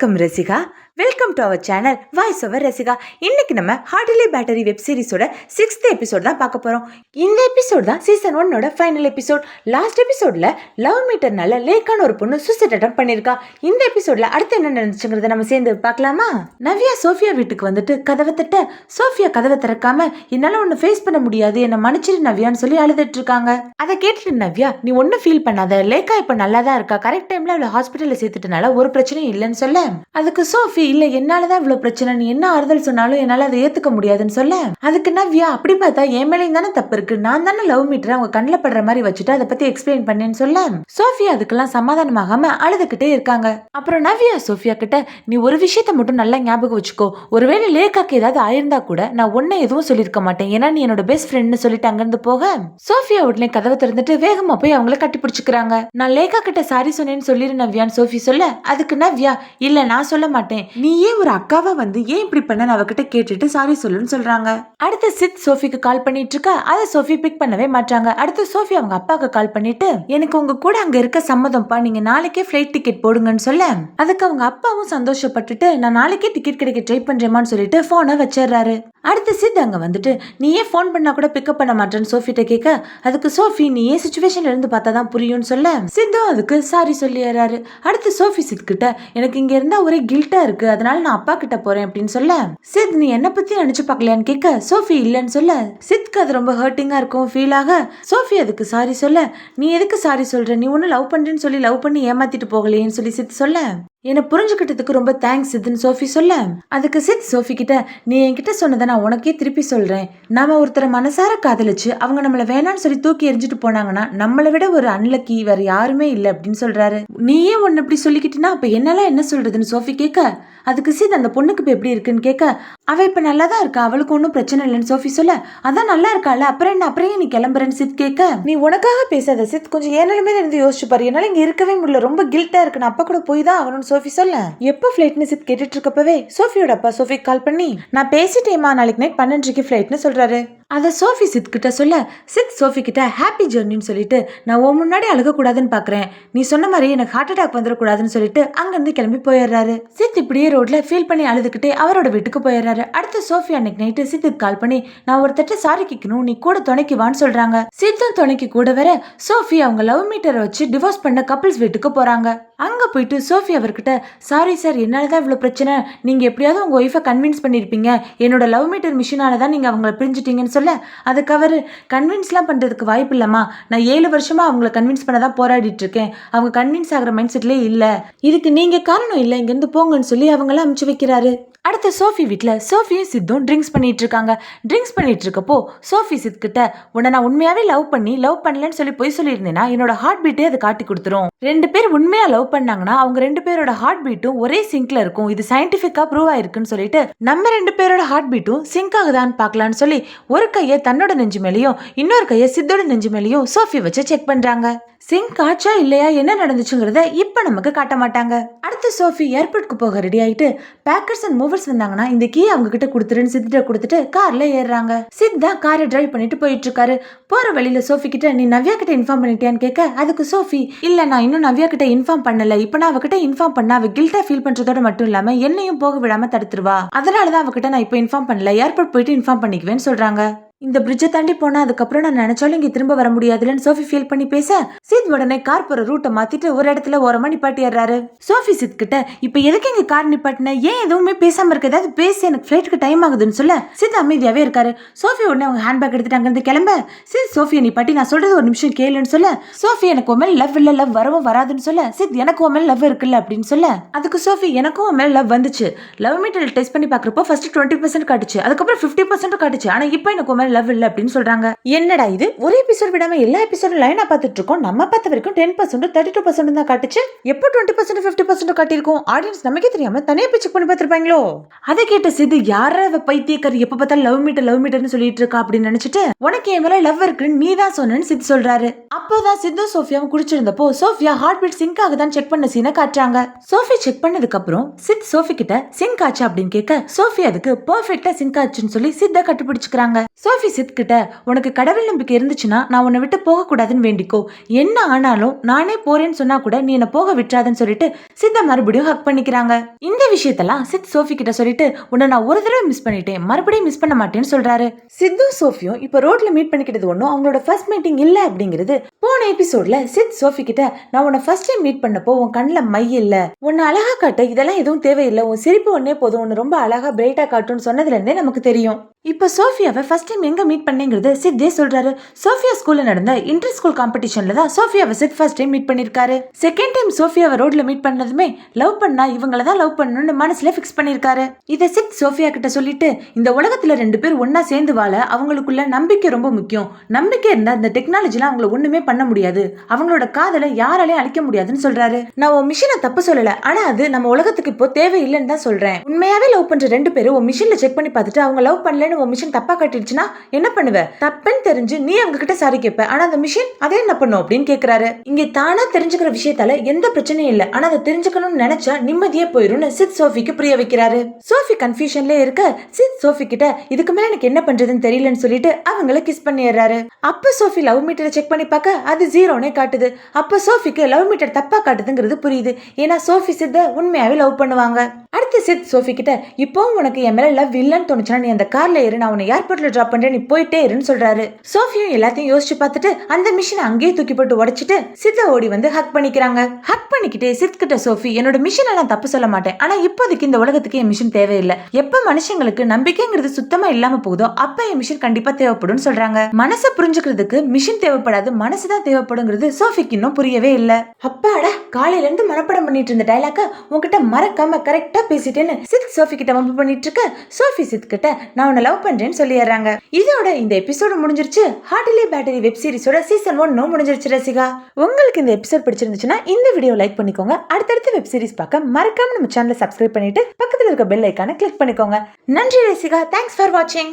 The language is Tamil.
வணக்கம் Rasika welcome to our channel voice over Rasika இன்னைக்கு நம்ம ஹார்ட்லி பேட்டரி வெப் சீரிஸோட சிக்ஸ்த் எபிசோட் தான் பார்க்க போறோம். இந்த எபிசோட் தான் சீசன் ஒன்னோட ஃபைனல் எபிசோட் லாஸ்ட் எபிசோட்ல லவ் மீட்டர்னால லேக்கான ஒரு பொண்ணு சூசைட் அட்டம் பண்ணிருக்கா இந்த எபிசோட்ல அடுத்து என்ன நடந்துச்சுங்கிறத நம்ம சேர்ந்து பார்க்கலாமா? நவ்யா சோஃபியா வீட்டுக்கு வந்துட்டு கதவை தட்ட சோஃபியா கதவை திறக்காம என்னால ஒன்னு ஃபேஸ் பண்ண முடியாது என்ன மன்னிச்சிரு நவ்யான்னு சொல்லி அழுதுட்டு இருக்காங்க. அதை கேட்டுட்டு நவ்யா நீ ஒன்னும் ஃபீல் பண்ணாத. லேக்கா இப்ப நல்லா தான் இருக்கா கரெக்ட் டைம்ல அவளை ஹாஸ்பிட்டல்ல சேர்த்துட்டனால ஒரு பிரச்சனையும் இல்லைன்னு சொல்ல. அதுக்கு சோஃபி இல்லை என்னால தான் இவ்வளவு பிரச்சனை? நீ என்ன ஆறுதல் சொன்னாலும் என்னால அதை ஏத்துக்க முடியாதுன்னு சொல்ல? அதுக்கு நவ்யா அப்படி பார்த்தா என் மேலேயும் தானே தப்பு இருக்கு. நான் தானே லவ் மீட்டர் அவங்க கண்ணில் படுற மாதிரி வச்சுட்டு அதை பத்தி எக்ஸ்பிளைன் பண்ணேன்னு சொல்ல? சோஃபியா அதுக்கெல்லாம் சமாதானமாகாம அழுதுகிட்டே இருக்காங்க. அப்புறம் நவ்யா சோஃபியா கிட்ட நீ ஒரு விஷயத்த மட்டும் நல்லா ஞாபகம் வச்சுக்கோ. ஒருவேளை லேக்காக்கு ஏதாவது ஆயிருந்தா கூட நான் உன்னை எதுவும் சொல்லியிருக்க மாட்டேன். ஏன்னா நீ என்னோட பெஸ்ட் ஃப்ரெண்ட்னு சொல்லிட்டு அங்கிருந்து போக. சோஃபியா உடனே கதவை திறந்துட்டு வேகமா போய் அவங்கள கட்டி பிடிச்சிக்கிறாங்க. நான் லேக்கா கிட்ட சாரி சொன்னேன்னு சொல்லிரு நவ்யான்னு சோஃபி சொல்ல. அதுக்கு நவ்யா இல்ல நான் சொல்ல மாட்டேன். நீ ஏன் ஒரு அக்காவை வந்து ஏன் இப்படி பண்ண? அவகிட்ட கேட்டுட்டு சாரி சொல்லுன்னு சொல்றாங்க. அடுத்து சித் சோஃபிக்கு கால் பண்ணிட்டு இருக்கா அதை சோஃபி பிக் பண்ணவே மாட்டாங்க. அடுத்து சோஃபி அவங்க அப்பாவுக்கு கால் பண்ணிட்டு எனக்கு உங்க கூட அங்க இருக்க சம்மதம்ப்பா நீங்க நாளைக்கே ஃபிளைட் டிக்கெட் போடுங்கன்னு சொல்ல. அதுக்கு அவங்க அப்பாவும் சந்தோஷப்பட்டுட்டு நான் நாளைக்கே டிக்கெட் கிடைக்க ட்ரை பண்றேமான்னு சொல்லிட்டு போனை வச்சிடுறாரு. அடுத்து சித் அங்க வந்துட்டு நீ ஏன் ஃபோன் பண்ணா கூட பிக்கப் பண்ண மாட்டேன்னு சோஃபிட்ட கேட்க அதுக்கு சோஃபி நீ ஏன் சுச்சுவேஷன்ல இருந்து பார்த்தா தான் புரியும்னு சொல்ல. சித்தும் அதுக்கு சாரி சொல்லிடுறாரு. அடுத்து சோஃபி சித் கிட்ட எனக்கு இங்க இருந்தா ஒரே கில்ட்டா இருக்கு. அதனால நான் அப்பா கிட்ட போறேன் அப்படின்னு சொல்ல சித் நீ என்ன பத்தி நினைச்சு பார்க்கலையான்னு கேட்க சோஃபி இல்லைன்னு சொல்ல. சித்க்கு அது ரொம்ப ஹர்ட்டிங்கா இருக்கும் ஃபீல் ஆக. சோஃபி அதுக்கு சாரி சொல்ல நீ எதுக்கு சாரி சொல்ற? நீ ஒன்னும் லவ் பண்றேன்னு சொல்லி லவ் பண்ணி ஏமாத்திட்டு போகலையேன்னு சொல்லி சித் சொல்ல. என்னை புரிஞ்சுக்கிட்டதுக்கு ரொம்ப தேங்க்ஸ் சித்துன்னு சோஃபி சொல்ல. அதுக்கு சித் சோஃபி கிட்ட நீ என்கிட்ட சொன்னதை நான் உனக்கே திருப்பி சொல்றேன். நாம ஒருத்தரை மனசார காதலிச்சு அவங்க நம்மள வேணாம்னு சொல்லி தூக்கி எரிஞ்சிட்டு போனாங்கன்னா நம்மளை விட ஒரு அன்லக்கி வேற யாருமே இல்லை அப்படின்னு சொல்றாரு. நீயே ஒன்னு இப்படி சொல்லிக்கிட்டினா அப்ப என்னெல்லாம் என்ன சொல்றதுன்னு சோஃபி கேட்க? அதுக்கு சித் அந்த பொண்ணுக்கு இப்ப எப்படி இருக்குன்னு கேட்க அவ இப்ப நல்லா தான் இருக்கா? அவளுக்கு ஒன்றும் பிரச்சனை இல்லைன்னு சோஃபி சொல்ல அதான் நல்லா இருக்காள் அப்புறம் என்ன அப்புறம் நீ கிளம்புறேன்னு சித் கேட்க? நீ உனக்காக பேசாத சித் கொஞ்சம் ஏனாலுமே இருந்து யோசிச்சு பாரு. என்னால இங்க இருக்கவே முடியல. ரொம்ப கில்ட்டா இருக்கு. நான் அப்பா கூட போய் தான் ஆகணும்னு சோஃபி சொல்ல. எப்போ ஃப்ளைட்னு சித் கேட்டுட்டு இருக்கப்பவே சோஃபியோட அப்பா சோஃபிக்கு கால் பண்ணி நான் பேசிட்டேமா நாளைக்கு நைட் பன்னெண்டுக்கு ஃப்ளைட்னு சொல்றாரு. அதை சோஃபி சித் கிட்ட சொல்ல சித் சோஃபி கிட்ட ஹாப்பி ஜெர்னின்னு சொல்லிட்டு நான் உன் முன்னாடி அழுகக்கூடாதுன்னு பார்க்குறேன் நீ சொன்ன மாதிரி எனக்கு ஹார்ட் அட்டாக் வந்துடக்கூடாதுன்னு சொல்லிட்டு அங்கேருந்து கிளம்பி போயிடுறாரு. சித் இப்படியே ரோட்ல ஃபீல் பண்ணி அழுதுகிட்டே அவரோட வீட்டுக்கு போயிடுறாரு. அடுத்து சோஃபி அன்னைக்கு நைட்டு சித்துக்கு கால் பண்ணி நான் ஒருத்தட்ட சாரி கேட்கணும் நீ கூட துணைக்கு வான்னு சொல்கிறாங்க சித்தும் துணைக்கு கூட வர சோஃபி அவங்க லவ் மீட்டரை வச்சு டிவோர்ஸ் பண்ண கப்பிள்ஸ் வீட்டுக்கு போகிறாங்க அங்கே போயிட்டு சோஃபி அவர்கிட்ட சாரி சார் என்னால தான் இவ்வளோ பிரச்சனை. நீங்கள் எப்படியாவது உங்கள் ஒய்ஃபை கன்வின்ஸ் பண்ணியிருப்பீங்க என்னோட லவ் மீட்டர் மிஷினால தான் நீங்கள் அவங்கள பிரிஞ்சிட்டீங்கன்னு சொல்ல அதுக்கு அவர் கன்வின்ஸ்லாம் பண்ணுறதுக்கு வாய்ப்பு இல்லைம்மா. நான் ஏழு வருஷமா அவங்கள கன்வின்ஸ் பண்ண தான் போராடிட்டு இருக்கேன். அவங்க கன்வின்ஸ் ஆகிற மைண்ட் செட்லேயே இல்லை. இதுக்கு நீங்கள் காரணம் இல்லை. இங்கேருந்து போங்கன்னு சொல்லி அவங்களாம் அமுச்சு வைக்கிறாரு. அடுத்து சோஃபி வீட்டில் சோஃபியும் சித்தும் ட்ரிங்க்ஸ் பண்ணிட்டு இருக்காங்க ட்ரிங்க்ஸ் பண்ணிட்டு இருக்கப்போ சோஃபி சித் கிட்ட உன்னை நான் உண்மையாவே லவ் பண்ணி லவ் பண்ணலன்னு சொல்லி பொய் சொல்லியிருந்தேன்னா என்னோட ஹார்ட் பீட்டே அதை காட்டி கொடுத்துரும். ரெண்டு பேர் உண்மையா லவ் பண்ணாங்கன்னா அவங்க ரெண்டு பேரோட ஹார்ட் பீட்டும் ஒரே சிங்க்ல இருக்கும். இது சயின்டிஃபிக்கா ப்ரூவ் ஆயிருக்குன்னு சொல்லிட்டு நம்ம ரெண்டு பேரோட ஹார்ட் பீட்டும் சிங்க் ஆகுதான்னு பார்க்கலான்னு சொல்லி ஒரு கையை தன்னோட நெஞ்சு மேலேயும் இன்னொரு கையை சித்தோட நெஞ்சு மேலேயும் சோஃபி வச்சு செக் பண்றாங்க. சிங்க் ஆச்சா இல்லையா என்ன நடந்துச்சுங்கிறத இப்ப நமக்கு காட்ட மாட்டாங்க. அடுத்து சோஃபி ஏர்போர்ட்க்கு போக ரெடி ஆயிட்டு பேக்கர்ஸ் அண்ட் மூவர்ஸ் வந்தாங்கன்னா இந்த கீ அவங்க கிட்ட கொடுத்துருன்னு சித்திட்ட கொடுத்துட்டு கார்ல ஏறுறாங்க. சித் தான் காரை டிரைவ் பண்ணிட்டு போயிட்டு இருக்காரு போற வழியில சோஃபி கிட்ட நீ நவ்யா கிட்ட இன்ஃபார்ம் பண்ணிட்டியான்னு கேட்க அதுக்கு சோஃபி இல்ல நான் இன்னும் நவ்யா கிட்ட இன்ஃபார்ம் பண்ணல. இப்ப நான் அவகிட்ட இன்ஃபார்ம் பண்ணா அவ கில்ட்டா ஃபீல் பண்றதோட மட்டும் இல்லாம என்னையும் போக விடாம தடுத்துருவா. அதனாலதான் அவகிட்ட நான் இப்ப இன்ஃபார்ம் பண்ணல. ஏர்போர்ட் போயிட்டு இன்ஃபார்ம் பண்ணிக்குவேன்னு சொல்றாங்க. இந்த பிரிட்ஜை தாண்டி போனா அதுக்கப்புறம் நான் நினைச்சாலும் இங்க திரும்ப வர முடியாதுலன்னு சோஃபி ஃபீல் பண்ணி பேச சீத் உடனே கார் போற ரூட்டை மாத்திட்டு ஒரு இடத்துல ஓரமா நிப்பாட்டிடுறாரு. சோஃபி சித் கிட்ட இப்ப எதுக்கு இங்க கார் நிப்பாட்டின? ஏன் எதுவுமே பேசாம இருக்க? ஏதாவது பேசி எனக்கு ஃபிளைட்டுக்கு டைம் ஆகுதுன்னு சொல்ல. சித் அமைதியாவே இருக்காரு. சோஃபி உடனே அவங்க ஹேண்ட்பேக் எடுத்துட்டு அங்கிருந்து கிளம்ப. சித் சோஃபியை நிப்பாட்டி நான் சொல்றது ஒரு நிமிஷம் கேளுன்னு சொல்ல. சோஃபி எனக்கு உன் மேல லவ் இல்ல லவ் வரவும் வராதுன்னு சொல்ல. சித் எனக்கு உன் மேல லவ் இருக்குல்ல அப்படின்னு சொல்ல. அதுக்கு சோஃபி எனக்கும் உன் மேல லவ் வந்துச்சு. லவ் மீட்டர் டெஸ்ட் பண்ணி பாக்குறப்போ ஃபர்ஸ்ட் டுவெண்ட்டி பர்சன்ட் காட்டுச்சு. அதுக்கப்புறம் ஃபிஃப்டி பர்சன்ட் காட்டுச்சு. ஆனா இப்போ எனக்கு உன் லவ் இல்லை அப்படின்னு சொல்றாங்க. என்னடா இது? ஒரு எபிசோட் விடாம எல்லா எபிசோடும் லைனா பார்த்துட்டு இருக்கோம் நம்ம பார்த்த வரைக்கும் ten percent thirty two percent தான் காட்டுச்சு. எப்போ டுவெண்ட்டி பர்சன்ட் ஃபிஃப்டி பர்சன்ட் காட்டியிருக்கோம்? ஆடியன்ஸ் நமக்கே தெரியாம தனியா பிச்சு செக் பண்ணி பார்த்துருப்பாங்களோ? அதை கேட்ட சிது யார பைத்தியக்கர்? எப்போ எப்ப பார்த்தாலும் லவ் மீட்டர் லவ் மீட்டர்னு சொல்லிட்டு இருக்கா? அப்படின்னு நினைச்சிட்டு உனக்கு என் மேல லவ் இருக்குன்னு நீ தான் சொன்னேன்னு சித்து சொல்றாரு. அப்போதான் சித்து சோஃபியாவும் குடிச்சிருந்தப்போ சோஃபியா ஹார்ட் பீட் சிங்க் ஆகுதான்னு செக் பண்ண சீனை காட்டுறாங்க. சோஃபி செக் பண்ணதுக்கு அப்புறம் சித் சோஃபி கிட்ட சிங்க் ஆச்சு? அப்படின்னு கேட்க சோஃபி அதுக்கு பர்ஃபெக்டா சிங்க் ஆச்சுன்னு சொல்லி சித்த கட்டுப்பிடிச்சுக்கிறாங்க. சோஃபி சோஃபி சித் கிட்ட உனக்கு கடவுள் நம்பிக்கை இருந்துச்சுன்னா நான் உன்னை விட்டு போகக்கூடாதுன்னு வேண்டிக்கோ. என்ன ஆனாலும் நானே போறேன்னு சொன்னா கூட நீ போக விட்டுறாதுன்னு சொல்லிட்டு சித்த மறுபடியும் ஹக் பண்ணிக்கிறாங்க. இந்த விஷயத்தெல்லாம் சித் சோஃபி கிட்ட சொல்லிட்டு உன்னை நான் ஒரு தடவை மிஸ் பண்ணிட்டேன். மறுபடியும் மிஸ் பண்ண மாட்டேன்னு சொல்றாரு. சித்து சோஃபியும் இப்ப ரோட்ல மீட் பண்ணிக்கிட்டது ஒன்றும் அவங்களோட ஃபர்ஸ்ட் மீட்டிங் இல்லை அப்படிங்கிறது போன எபிசோட்ல சித் சோஃபி கிட்ட நான் உன்னை ஃபர்ஸ்ட் டைம் மீட் பண்ணப்போ உன் கண்ணில் மை இல்லை. உன்னை அழகா காட்ட இதெல்லாம் எதுவும் தேவையில்லை. உன் சிரிப்பு ஒன்னே போதும். உன்னை ரொம்ப அழகா பிரைட்டா காட்டும்னு சொன்னதுல இருந்தே நமக்கு தெரியும். இப்போ சோஃபியாவை ஃபர்ஸ்ட் டைம் எங்கே மீட் பண்ணேங்கிறது சித்தே சொல்கிறாரு சோஃபியா ஸ்கூலில் நடந்த இன்டர் ஸ்கூல் காம்படிஷனில் தான் சோஃபியாவை சித் ஃபர்ஸ்ட் டைம் மீட் பண்ணிருக்காரு. செகண்ட் டைம் சோஃபியாவை ரோட்டில் மீட் பண்ணதுமே லவ் பண்ணா இவங்கள தான் லவ் பண்ணணும்னு மனசில் ஃபிக்ஸ் பண்ணியிருக்காரு இதை சித் சோஃபியா கிட்ட சொல்லிட்டு இந்த உலகத்தில் ரெண்டு பேர் ஒன்றா சேர்ந்து வாழ அவங்களுக்குள்ள நம்பிக்கை ரொம்ப முக்கியம். நம்பிக்கை இருந்தால் இந்த டெக்னாலஜிலாம் அவங்கள ஒன்றுமே பண்ண முடியாது. அவங்களோட காதலை யாராலையும் அழிக்க முடியாதுன்னு சொல்கிறாரு நான் உன் மிஷினை தப்பு சொல்லலை. ஆனால் அது நம்ம உலகத்துக்கு இப்போ தேவையில்லைன்னு தான் சொல்கிறேன் உண்மையாகவே லவ் பண்ணுற ரெண்டு பேரும் உன் மிஷினில் செக் பண்ணி பார்த்துட்டு அவங்க லவ் பண்ணலன்னு உன் மிஷின் தப்பா கட்டிடுச்சுன்னா என்ன பண்ணுவ? தப்புன்னு தெரிஞ்சு நீ அவங்க கிட்ட சாரி கேட்ப ஆனா அந்த மிஷின் அதே என்ன பண்ணும் அப்படின்னு கேக்குறாரு. இங்க தானா தெரிஞ்சுக்கிற விஷயத்தால எந்த பிரச்சனையும் இல்ல. ஆனா அதை தெரிஞ்சுக்கணும்னு நினைச்சா நிம்மதியே போயிரும்னு சித் சோஃபிக்கு புரிய வைக்கிறாரு. சோஃபி கன்ஃபியூஷன்ல இருக்க சித் சோஃபி கிட்ட இதுக்கு மேல எனக்கு என்ன பண்றதுன்னு தெரியலன்னு சொல்லிட்டு அவங்கள கிஸ் பண்ணிடுறாரு. அப்ப சோஃபி லவ் மீட்டரை செக் பண்ணி பார்க்க அது ஜீரோனே காட்டுது. அப்ப சோஃபிக்கு லவ் மீட்டர் தப்பா காட்டுதுங்கிறது புரியுது. ஏன்னா சோஃபி சித்த உண்மையாவே லவ் பண்ணுவாங்க. அடுத்து சித் சோஃபி கிட்ட இப்போவும் உனக்கு என் மேல லவ் இல்லைன்னு தோணுச்சுன்னா நீ அந்த கார்ல ஏறு நான் உன்னை ஏர்போர்ட்ல டிராப் பண்றேன் நீ போயிட்டே இருன்னு சொல்றாரு. சோஃபியும் எல்லாத்தையும் யோசிச்சு பார்த்துட்டு அந்த மிஷினை அங்கேயே தூக்கி போட்டு உடைச்சிட்டு சித்த ஓடி வந்து ஹக் பண்ணிக்கிறாங்க. ஹக் பண்ணிக்கிட்டே சித் கிட்ட சோஃபி என்னோட மிஷினை நான் தப்பு சொல்ல மாட்டேன். ஆனா இப்போதைக்கு இந்த உலகத்துக்கு என் மிஷின் தேவையில்லை. எப்ப மனுஷங்களுக்கு நம்பிக்கைங்கிறது சுத்தமா இல்லாம போகுதோ அப்ப என் மிஷின் கண்டிப்பா தேவைப்படும் சொல்றாங்க. மனசை புரிஞ்சுக்கிறதுக்கு மிஷின் தேவைப்படாது மனசுதான் தேவைப்படுங்கிறது சோஃபிக்கு இன்னும் புரியவே இல்ல. அப்பாடா காலையில இருந்து மனப்படம் பண்ணிட்டு இருந்த டைலாக்க உங்ககிட்ட மறக்காம கரெக்டா பேசிட்டேன்னு சித் சோஃபி கிட்ட வம்பு பண்ணிட்டு இருக்க சோஃபி சித் கிட்ட நான் உன்னை லவ் பண்றேன்னு சொல்லிடுறாங்க. இதோட இந்த எபிசோடு முடிஞ்சிருச்சு. ஹார்ட்லி பேட்டரி வெப் சீரிஸோட சீசன் ஒன்னும் முடிஞ்சிருச்சு ரசிகா. உங்களுக்கு இந்த எபிசோட் பிடிச்சிருந்துச்சுன்னா இந்த வீடியோ லைக் பண்ணிக்கோங்க. அடுத்தடுத்த வெப் சீரிஸ் பார்க்க மறக்காம நம்ம சேனலை சப்ஸ்கிரைப் பண்ணிட்டு பக்கத்தில் இருக்க பெல் ஐக்கான கிளிக் பண்ணிக்கோங்க. நன்றி ரசிகா. தேங்க்ஸ் ஃபார் வாட்சிங்